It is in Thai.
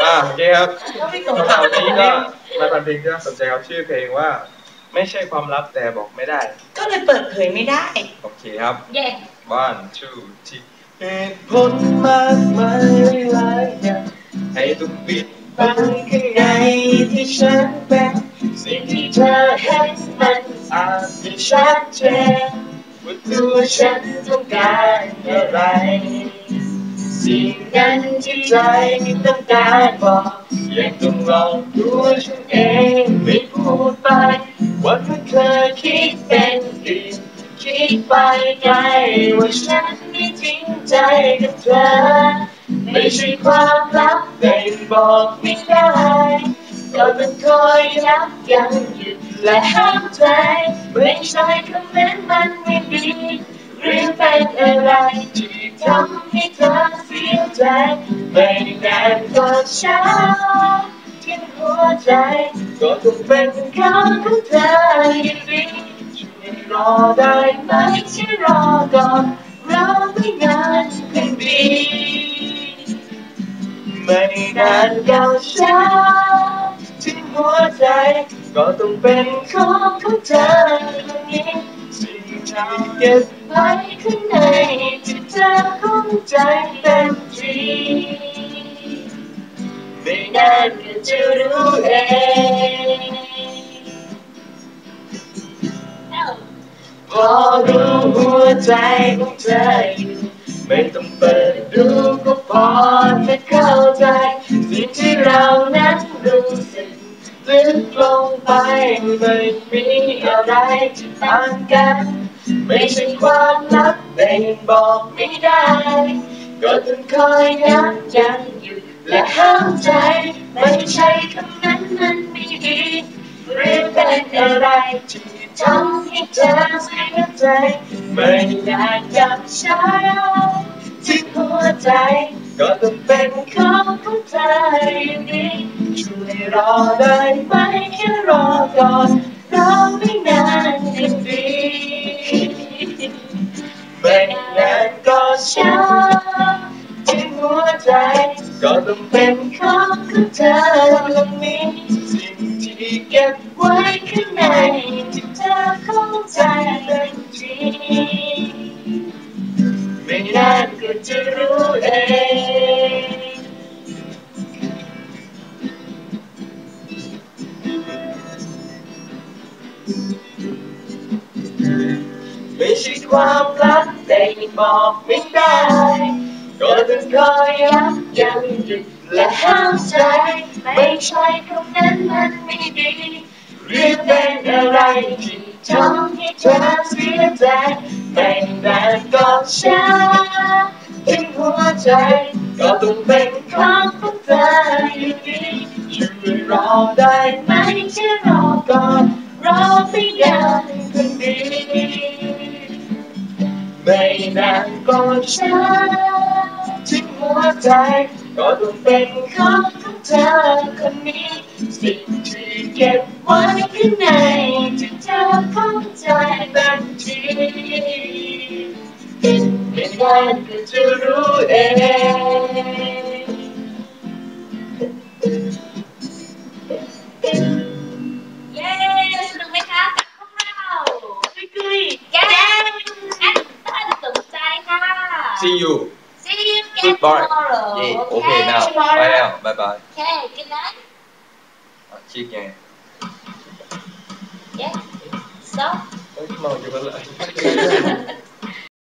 อ่าโอเคครับก็ไม่ตรงคำถามนี้ก็มาทำเพลงที่น่าสนใจครับชื่อเพลงว่า ไม่ใช่ความลับแต่บอกไม่ได้ ก็เลยเปิดเผยไม่ได้ โอเคครับเย่ one two three เหตุผลมากมายหลายอย่างให้ต้องปิดบังข้างในที่ฉันเป็นสิ่งที่เธอเห็นมันอาจไม่ชัดเจนว่าตัวฉันต้องการอะไร สิ่งนั้นที่ใจต้องการบอกยังต้องลองตัวฉันเองไม่พูดไปว่าเธอเคยคิดเป็นอื่นคิดไปไกลว่าฉันไม่จริงใจกับเธอ ไม่ใช่ความลับแต่บอกไม่ได้ก็ต้องคอยยับยั้งหยุดและห้ามใจไม่ใช่คำนั้นมันไม่ดีหรือเป็นอะไรที่ทำให้เธอ ใจไม่นานก็ช้าที่หัวใจก็ต้องเป็นของของเธออยู่ดีช่วยรอได้ไหมช่วยรอก่อนรอไม่นานเพียงดีไม่นานก็ช้าที่หัวใจก็ต้องเป็นของของเธอคนนี้สิ่งที่เก็บไว้ข้างในที่เธอเข้าใจ ไม่นานก็จะรู้เองพอรู้หัวใจของเธออยู่ไม่ต้องเปิดดูก็พอจะเข้าใจ สิ่งที่เรานั้นรู้สึกลึกลงไปไม่มีอะไรที่ต่างกัน ไม่ใช่ความลับแต่ยังบอกไม่ได้ ก็ต้องคอยยับยั้งหยุดและห้ามใจ ไม่ใช่คำนั้นมันไม่ดีหรือเป็นอะไรที่ทำให้เธอเสียใจ ไม่อยากจับช้าที่หัวใจก็ต้องเป็นของของเธออย่างนี้ช่วยรอได้ไหมแค่รอก่อนรอไม่นาน ใจก็ต้องเป็นของของเธอตรงนี้สิ่งที่เก็บไว้ข้างในที่เธอเข้าใจเป็นจริงไม่นานก็จะรู้เองไม่ใช่ความลับแต่บอกไม่ได้ ก็ต้องคอยยับยั้งหยุดและห้ามใจ ไม่ใช่คำนั้นมันไม่ดีหรือเป็นอะไรที่ทำให้เธอเสียใจไม่นานก็ช้าถึงหัวใจ ก็ต้องเป็นของของเธออยู่ดีช่วยรอได้ไหมช่วยรอก่อนรอไม่นานคนดีไม่นานก็ช้าถึงหั วใจ ก็ต้องเป็นของของเธอคนนี้ สิ่งที่เก็บไว้ข้างในที่เธอเข้าใจเต็มทีไม่นานก็จะรู้เองเย้สนุกไหมคะกับพวกเรากุยกุยแก๊งแอดถ้าสนใจค่ะ See you See you again Goodbye. tomorrow. Yeah. Okay, okay, now. Tomorrow. Bye now. Bye bye. Okay, good night. I'll. Yeah. So?